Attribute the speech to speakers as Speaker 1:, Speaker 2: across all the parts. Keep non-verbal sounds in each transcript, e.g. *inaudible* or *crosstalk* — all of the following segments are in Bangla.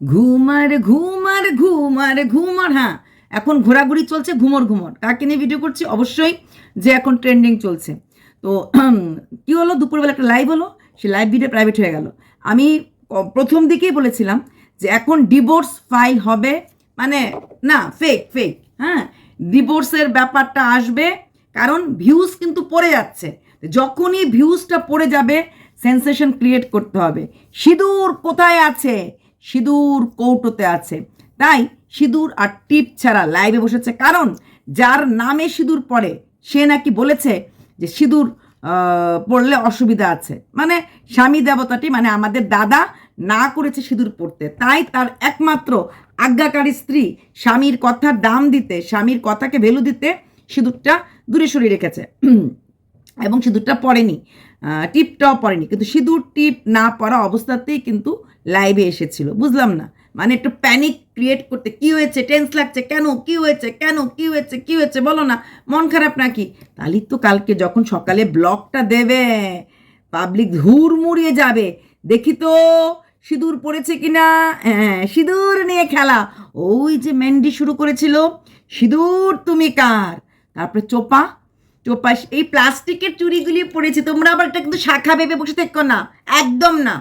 Speaker 1: ঘুমার ঘুমার ঘুমার ঘুমার হ্যাঁ। এখন ঘোরাঘুরি চলছে, ঘুমর ঘুমর। কাকে নিয়ে ভিডিও করছি? অবশ্যই যে এখন ট্রেন্ডিং চলছে। তো কি হলো? দুপুরবেলা একটা লাইভ হলো সে লাইভ ভিডিও প্রাইভেট হয়ে গেল। আমি প্রথম দিকেই বলেছিলাম যে এখন ডিভোর্স ফাইল হবে মানে না ফেক ফেক হ্যাঁ। ডিভোর্সের ব্যাপারটা আসবে, কারণ ভিউজ কিন্তু পড়ে যাচ্ছে। যখনই ভিউজটা পড়ে যাবে সেন্সেশন ক্রিয়েট করতে হবে। সিঁদুর কোথায় আছে? সিঁদুর কৌটোতে আছে। তাই সিঁদুর আর টিপ ছাড়া লাইভে বসেছে কারণ যার নামে সিঁদুর পড়ে, সে নাকি বলেছে যে সিঁদুর পড়লে অসুবিধা আছে। মানে স্বামী দেবতাটি মানে আমাদের দাদা না করেছে সিঁদুর পড়তে। তাই তার একমাত্র আজ্ঞাকারী স্ত্রী স্বামীর কথার দাম দিতে, স্বামীর কথাকে ভ্যালু দিতে সিঁদুরটা দূরে সরিয়ে রেখেছে। এবং সিঁদুরটা আহ, টিপটাও পড়েনি কিন্তু সিঁদুর টিপ না পড়া অবস্থাতেই কিন্তু লাইভে এসেছিল বুঝলাম না? মানে একটু প্যানিক ক্রিয়েট করতে কি হয়েছে? টেন্স লাগছে কেন? কি হয়েছে? কেন? কি হয়েছে? কি হয়েছে? বলো না মন খারাপ নাকি? তাহলে তো কালকে যখন সকালে ব্লগটা দেবে পাবলিক হুড়মুড়িয়ে যাবে দেখি তো সিঁদুর পড়েছে কি না হ্যাঁ সিঁদুর নিয়ে খেলা। ওই যে মেন্ডি শুরু করেছিল সিঁদুর তুমি কার? তারপরে চোপা চোপা এই প্লাস্টিকের চুড়িগুলি পড়েছে তোমরা আবার এটা কিন্তু শাখা ভেবে বসে থেকো না, একদম না।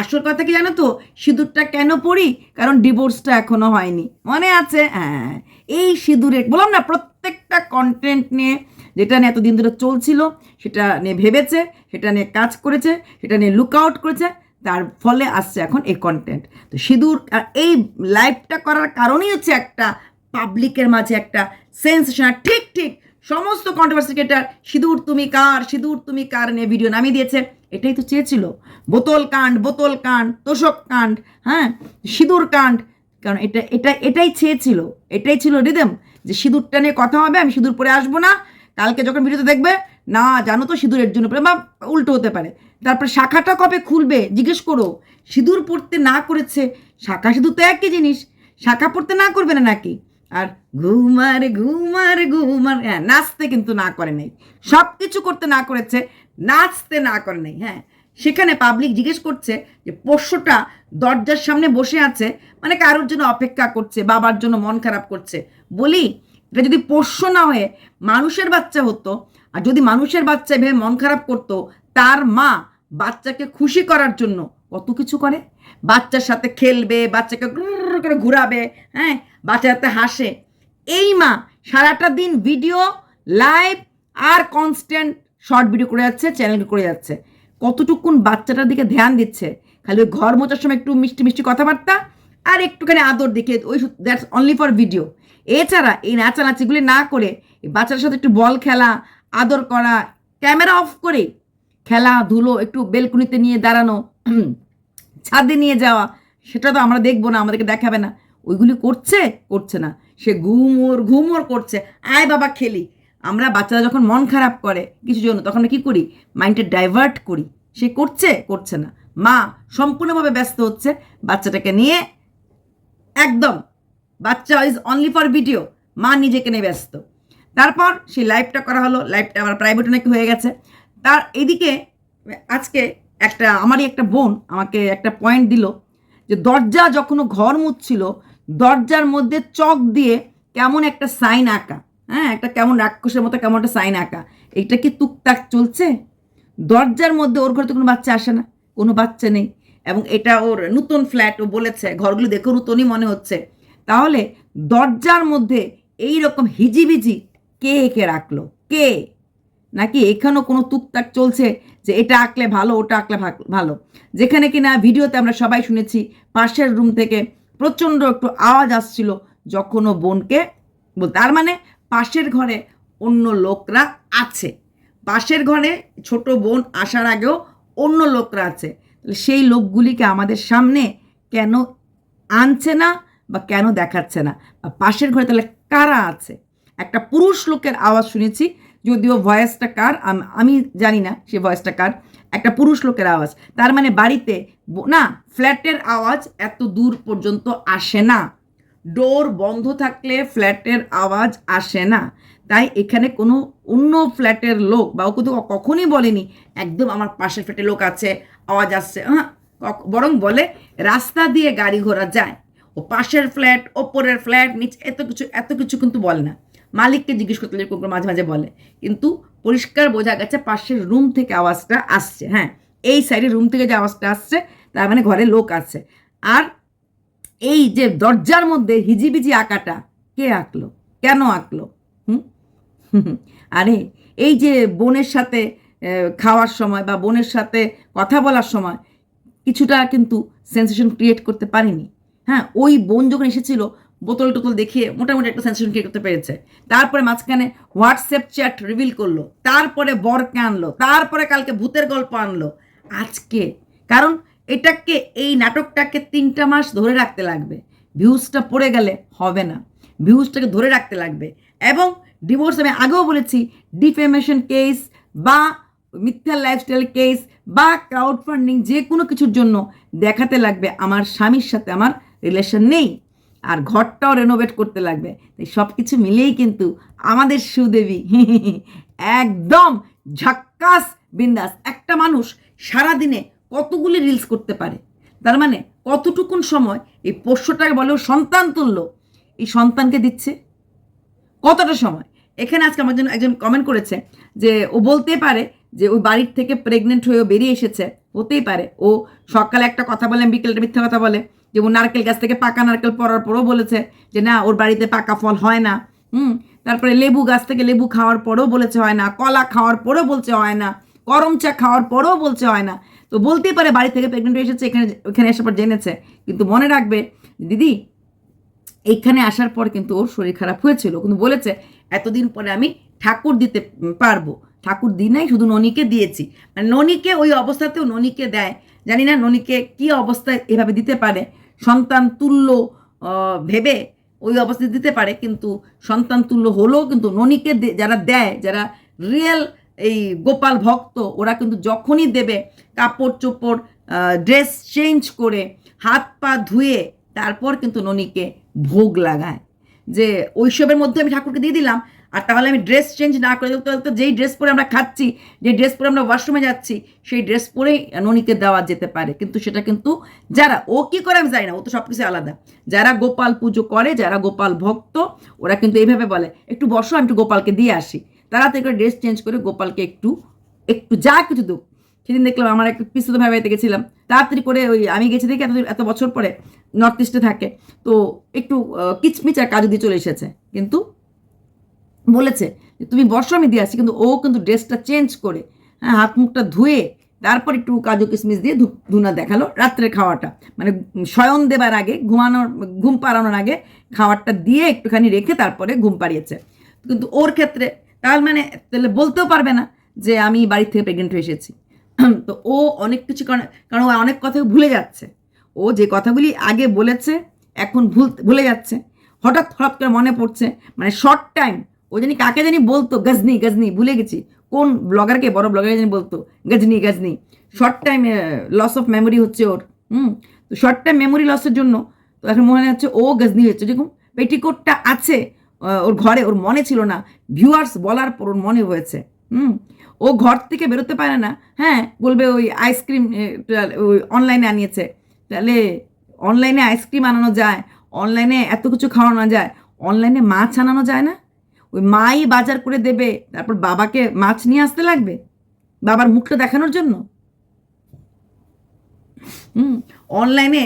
Speaker 1: আসল কথা কি জানো তো? সিঁদুরটা কেন পড়ি কারণ ডিভোর্সটা এখনও হয়নি। মনে আছে? হ্যাঁ। এই সিঁদুরের বললাম না, প্রত্যেকটা কন্টেন্ট নিয়ে, যেটা নিয়ে এতদিন ধরে চলছিল, সেটা নিয়ে ভেবেছে, সেটা নিয়ে কাজ করেছে, সেটা নিয়ে লুক আউট করেছে, তার ফলে আসছে এখন এই কন্টেন্ট তো সিঁদুর এই লাইভটা করার কারণেই হচ্ছে একটা পাবলিকের মাঝে একটা সেন্সেশন ঠিক ঠিক সমস্ত কন্ট্রোভার্সি ক্রিয়েটার সিঁদুর তুমি কার, সিঁদুর তুমি কার নিয়ে ভিডিও নামিয়ে দিয়েছে। এটাই তো চেয়েছিল। বোতল কাণ্ড বোতল কাণ্ড, তোষক কাণ্ড হ্যাঁ? সিঁদুর কাণ্ড। কারণ এটা এটা এটাই চেয়েছিল। এটাই ছিল রিদম যে সিঁদুরটা নিয়ে কথা হবে, আমি সিঁদুর পরে আসব না। কালকে যখন ভিডিওতে দেখবে, না, জানো তো সিঁদুরের জন্য বা উল্টো হতে পারে। তারপরে শাখাটা কবে খুলবে? জিজ্ঞেস করো। সিঁদুর পড়তে না করেছে, শাখা সিঁদুর তো একই জিনিস। শাখা পড়তে না করবে না নাকি? আর ঘুমার ঘুমার ঘুমার হ্যাঁ নাচতে কিন্তু না করে নাই। সব কিছু করতে না করেছে, নাচতে না করে নাই হ্যাঁ। সেখানে পাবলিক জিজ্ঞেস করছে যে, পোষ্যটা দরজার সামনে বসে আছে মানে কারোর জন্য অপেক্ষা করছে, বাবার জন্য মন খারাপ করছে। বলি, এটা যদি পোষ্য না হয়ে মানুষের বাচ্চা হতো, আর যদি মানুষের বাচ্চা ভেবে মন খারাপ করতো, তার মা বাচ্চাকে খুশি করার জন্য কত কিছু করে? বাচ্চার সাথে খেলবে, বাচ্চাকে করে ঘুরাবে হ্যাঁ? বাচ্চার সাথে হাসে। এই মা সারাটা দিন ভিডিও লাইভ আর কনস্ট্যান্ট শর্ট ভিডিও করে যাচ্ছে চ্যানেল করে যাচ্ছে। কতটুকুন বাচ্চাটার দিকে ধ্যান দিচ্ছে? খালি ওই ঘর মোচার সময় একটু মিষ্টি মিষ্টি কথাবার্তা আর একটুখানি আদর দেখে ওই দ্যাটস অনলি ফর ভিডিও এছাড়া এই নাচানাচিগুলি না করে বাচ্চার সাথে একটু বল খেলা, আদর করা, ক্যামেরা অফ করে খেলাধুলো একটু বেলকুনিতে নিয়ে দাঁড়ানো ছাদে নিয়ে যাওয়া, সেটা তো আমরা দেখব না, আমাদেরকে দেখাবে না। ওইগুলি করছে করছে না। সে ঘুমোর ঘুমোর করছে। আয় বাবা, খেলি। আমরা বাচ্চারা যখন মন খারাপ করে কিছু জন্য, তখন আমরা কী করি? মাইন্ডটা ডাইভার্ট করি। সে করছে করছে না। মা সম্পূর্ণভাবে ব্যস্ত হচ্ছে। বাচ্চাটাকে নিয়ে একদম, বাচ্চা ইজ অনলি ফর ভিডিও মা নিজেকে নিয়ে ব্যস্ত। তারপর সেই লাইভটা করা হলো। লাইভটা আবার প্রাইভেট নাকি হয়ে গেছে। তার এদিকে, আজকে একটা, আমারই একটা বোন আমাকে একটা পয়েন্ট দিল যে দরজা যখন ঘর মুছছিল, দরজার মধ্যে চক দিয়ে কেমন একটা সাইন আঁকা। হ্যাঁ একটা কেমন রাক্ষসের মতো কেমন একটা সাইন আঁকা। এটা কি টুকটাক চলছে? দরজার মধ্যে ওর ঘরে তো কোনো বাচ্চা আসে না, কোনো বাচ্চা নেই। এবং এটা ওর নতুন ফ্ল্যাট ও বলেছে, ঘরগুলো দেখেও নতুনই মনে হচ্ছে। তাহলে দরজার মধ্যে এই রকম হিজিবিজি কে একে রাখল? কে? নাকি এখানেও কোনো টুকটাক চলছে যে এটা আঁকলে ভালো, ওটা আঁকলে ভালো? যেখানে কিনা ভিডিওতে আমরা সবাই শুনেছি, পাশের রুম থেকে প্রচণ্ড একটু আওয়াজ আসছিল যখন ও বোনকে তার মানে পাশের ঘরে অন্য লোকরা আছে। পাশের ঘরে ছোট বোন আসার আগেও অন্য লোকরা আছে। সেই লোকগুলিকে আমাদের সামনে কেন আনছে না বা কেন দেখাচ্ছে না? পাশের ঘরে তাহলে কারা আছে? একটা পুরুষ লোকের আওয়াজ শুনেছি যদিও ভয়েসটা কার? আমি জানি না সে ভয়েসটা কার। একটা পুরুষ লোকের আওয়াজ। তার মানে বাড়িতে না, ফ্ল্যাটের আওয়াজ এত দূর পর্যন্ত আসে না। ডোর বন্ধ থাকলে ফ্ল্যাটের আওয়াজ আসে না। তাই এখানে কোনো অন্য ফ্ল্যাটের লোক বা ও কিন্তু কখনই বলেনি, একদম আমার পাশের ফ্ল্যাটের লোক আছে, আওয়াজ আসছে। হ্যাঁ বরং বলে, রাস্তা দিয়ে গাড়ি ঘোড়া যায়। ও পাশের ফ্ল্যাট, ওপরের ফ্ল্যাট, নিচে, এত কিছু এত কিছু কিন্তু বলে না। মালিককে জিজ্ঞেস করতে এরকম কুকুর মাঝে মাঝে বলে। কিন্তু পরিষ্কার বোঝা গেছে পাশের রুম থেকে আওয়াজটা আসছে হ্যাঁ। এই সাইডে রুম থেকে যে আওয়াজটা আসছে, তার মানে ঘরে লোক আছে। আর এই যে দরজার মধ্যে হিজিবিজি আঁকাটা, কে আঁকলো? কেন আঁকলো? হুম? *laughs* আরে, এই যে বোনের সাথে খাওয়ার সময় বা বোনের সাথে কথা বলার সময় কিছুটা কিন্তু সেন্সেশন ক্রিয়েট করতে পারিনি। হ্যাঁ ওই বোন যখন এসেছিল বোতল টোতল দেখিয়ে মোটামুটি একটা সেন্সেশন ক্রিয়েট করতে পেরেছে। তারপরে মাঝখানে হোয়াটসঅ্যাপ চ্যাট রিভিল করল। তারপরে বরকে আনলো। তারপরে কালকে ভূতের গল্প আনলো। আজকে। কারণ এটাকে, এই নাটকটাকে তিনটা মাস ধরে রাখতে লাগবে। ভিউজটা পড়ে গেলে হবে না। ভিউজটাকে ধরে রাখতে লাগবে। এবং ডিভোর্স আমি আগেও বলেছি ডিফেমেশন কেস বা মিথ্যা লাইফস্টাইল কেস বা ক্রাউড ফান্ডিং যে কোনো কিছুর জন্য দেখাতে লাগবে। আমার স্বামীর সাথে আমার রিলেশন নেই। আর ঘরটাও রেনোভেট করতে লাগবে। তাই সব কিছু মিলেই কিন্তু আমাদের সুদেবী, একদম ঝাক্কাস, বিন্দাস। একটা মানুষ সারাদিনে কতগুলি রিলস করতে পারে? তার মানে কতটুকুন সময় এই পোষ্যটাকে বলে ও সন্তান তুললো। এই সন্তানকে দিচ্ছে? কতটা সময়? এখানে আজকে আমার জন্য একজন কমেন্ট করেছে যে ও বলতে পারে যে ওই বাড়ির থেকে প্রেগনেন্ট হয়ে ও বেরিয়ে এসেছে। হতেই পারে। ও সকালে একটা কথা বলে, বিকেলটা মিথ্যা কথা বলে। যেমন নারকেল গাছ থেকে পাকা নারকেল পড়ার পরও বলেছে যে না, ওর বাড়িতে পাকা ফল হয় না। হুম? তারপরে লেবু গাছ থেকে লেবু খাওয়ার পরেও বলেছে হয় না। কলা খাওয়ার পরেও বলছে হয় না। গরম চা খাওয়ার পরেও বলছে হয় না। তো বলতেই পারে বাড়ি থেকে প্রেগনেন্ট এসেছে, এখানে এখানে এসে পর জেনেছে। কিন্তু মনে রাখবে দিদি এইখানে আসার পর কিন্তু ওর শরীর খারাপ হয়েছিল। কিন্তু বলেছে, এতদিন পরে আমি ঠাকুর দিতে পারব। ঠাকুর দিই নাই, শুধু ননীকে দিয়েছি। মানে ননীকে, ওই অবস্থাতেও ননীকে দেয়। জানি না ননীকে কি অবস্থায় এভাবে দিতে পারে। সন্তান তুল্য ভেবে ওই অবস্থায় দিতে পারে, কিন্তু সন্তান তুল্য হলেও কিন্তু ননীকে যারা দেয়, যারা রিয়েল এই গোপাল ভক্ত, ওরা কিন্তু যখনই দেবে কাপড় চোপড় ড্রেস চেঞ্জ করে হাত পা ধুয়ে তারপর কিন্তু ননীকে ভোগ লাগায়। যে ওইসবের মধ্যে আমি ঠাকুরকে দিয়ে দিলাম আর তাহলে আমি ড্রেস চেঞ্জ না করে তাহলে তো যেই ড্রেস পরে আমরা খাচ্ছি যে ড্রেস পরে আমরা ওয়াশরুমে যাচ্ছি, সেই ড্রেস পরেই ননীকে দেওয়া যেতে পারে। কিন্তু সেটা কিন্তু যারা, ও কি করে আমি জানি না, ও তো সব কিছু আলাদা। যারা গোপাল পুজো করে, যারা গোপাল ভক্ত, ওরা কিন্তু এইভাবে বলে, একটু বসো, আমি একটু গোপালকে দিয়ে আসি। তাড়াতাড়ি করে ড্রেস চেঞ্জ করে গোপালকে একটু একটু যা কিছু দুঃখ সেদিন দেখলাম আমার একটা পিস্তুত ভাই বাড়িতে গেছিলাম। তাড়াতাড়ি করে ওই, আমি গেছি দেখি এত এত বছর পরে নর্থ ইস্টে থাকে। তো একটু কিচমিচ আর কাজু দিয়ে চলে এসেছে। কিন্তু বলেছে তুমি বসো, আমি দিয়ে আসি। কিন্তু ও কিন্তু ড্রেসটা চেঞ্জ করে হ্যাঁ হাত মুখটা ধুয়ে তারপর একটু কাজু কিশমিশ দিয়ে ধুনা দেখাল রাত্রে খাওয়াটা। মানে শয়ন দেবার আগে, ঘুমানোর, ঘুম পাড়ানোর আগে খাওয়ারটা দিয়ে একটুখানি রেখে তারপরে ঘুম পাড়িয়েছে। কিন্তু ওর ক্ষেত্রে তার মানে তাহলে বলতেও পারবে না যে আমি বাড়ি থেকে প্রেগনেন্ট হয়ে এসেছি। *clears throat* তো ও অনেক কিছু কারণ কারণ ও অনেক কথা ভুলে যাচ্ছে। ও যে কথাগুলি আগে বলেছে, এখন ভুল, ভুলে যাচ্ছে। হঠাৎ হঠাৎ করে মনে পড়ছে মানে শর্ট টাইম ও জানি কাকে জানি বলতো, গজনি গজনি, ভুলে গেছি। কোন ব্লগারকে, বড় ব্লগার জানি বলতো, Ghajini Ghajini. Short time loss of memory হচ্ছে ওর, হুম? তো শর্ট টাইম মেমোরি লসের জন্য তো এখন মনে হচ্ছে ও গজনি হচ্ছে। যেরকম পেটিকোটটা আছে ওর ঘরে, ওর মনে ছিল না। ভিউয়ার্স বলার পর ওর মনে হয়েছে, হুম? ও ঘর থেকে বেরোতে পারে না হ্যাঁ? বলবে ওই আইসক্রিম ওই অনলাইনে আনিয়েছে। তাহলে অনলাইনে আইসক্রিম আনানো যায় অনলাইনে এত কিছু খাওয়ানো যায় অনলাইনে মাছ আনানো যায় না? ওই মাই বাজার করে দেবে, তারপর বাবাকে মাছ নিয়ে আসতে লাগবে, বাবার মুখটা দেখানোর জন্য? হুম অনলাইনে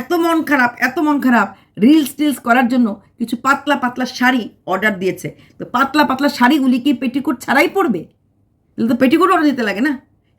Speaker 1: এত মন খারাপ, এত মন খারাপ রিলস টিলস করার জন্য কিছু পাতলা পাতলা শাড়ি অর্ডার দিয়েছে। তো পাতলা পাতলা শাড়িগুলি কি পেটিকোট ছাড়াই পড়বে তাহলে তো পেটিকোট অর্ডার দিতে লাগে না।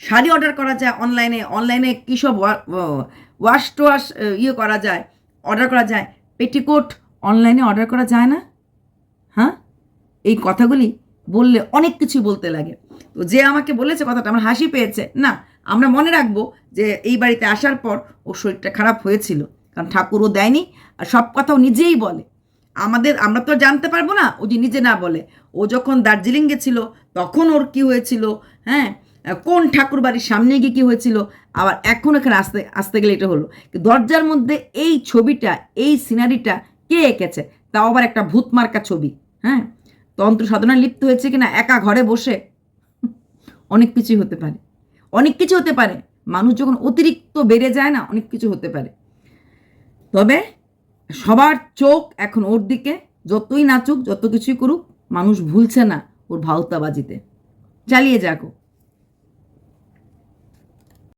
Speaker 1: শাড়ি অর্ডার করা যায় অনলাইনে অনলাইনে কী সব ওয়াশ টোয়াশ ইয়ে করা যায় অর্ডার করা যায়। পেটিকোট অনলাইনে অর্ডার করা যায় না? হ্যাঁ? এই কথাগুলি বললে অনেক কিছু বলতে লাগে। তো যে আমাকে বলেছে কথাটা, আমার হাসি পেয়েছে। না, আমরা মনে রাখব যে এই বাড়িতে আসার পর ওর শরীরটা খারাপ হয়েছিল। কারণ ঠাকুরও দেয়নি, আর সব কথাও নিজেই বলে। আমাদের, আমরা তো জানতে পারব না, ও যে নিজে না বলে। ও যখন দার্জিলিং গেছিল, তখন ওর কি হয়েছিল হ্যাঁ? কোন ঠাকুর বাড়ির সামনে গিয়ে কী হয়েছিল? আবার এখন এখানে আসতে আসতে গেলে এটা হলো। দরজার মধ্যে এই ছবিটা, এই সিনারিটা কে এঁকেছে? তাও আবার একটা ভূত মার্কা ছবি হ্যাঁ? তন্ত্র সাধনায় লিপ্ত হয়েছে কিনা, একা ঘরে বসে অনেক কিছুই হতে পারে। অনেক কিছু হতে পারে। মানুষ যখন অতিরিক্ত বেড়ে যায় না, অনেক কিছু হতে পারে। তবে সবার চোখ এখন ওর দিকে। যতই নাচুক, যত কিছুই করুক, মানুষ ভুলছে না ওর ভাওতাবাজিতে। চালিয়ে যাকো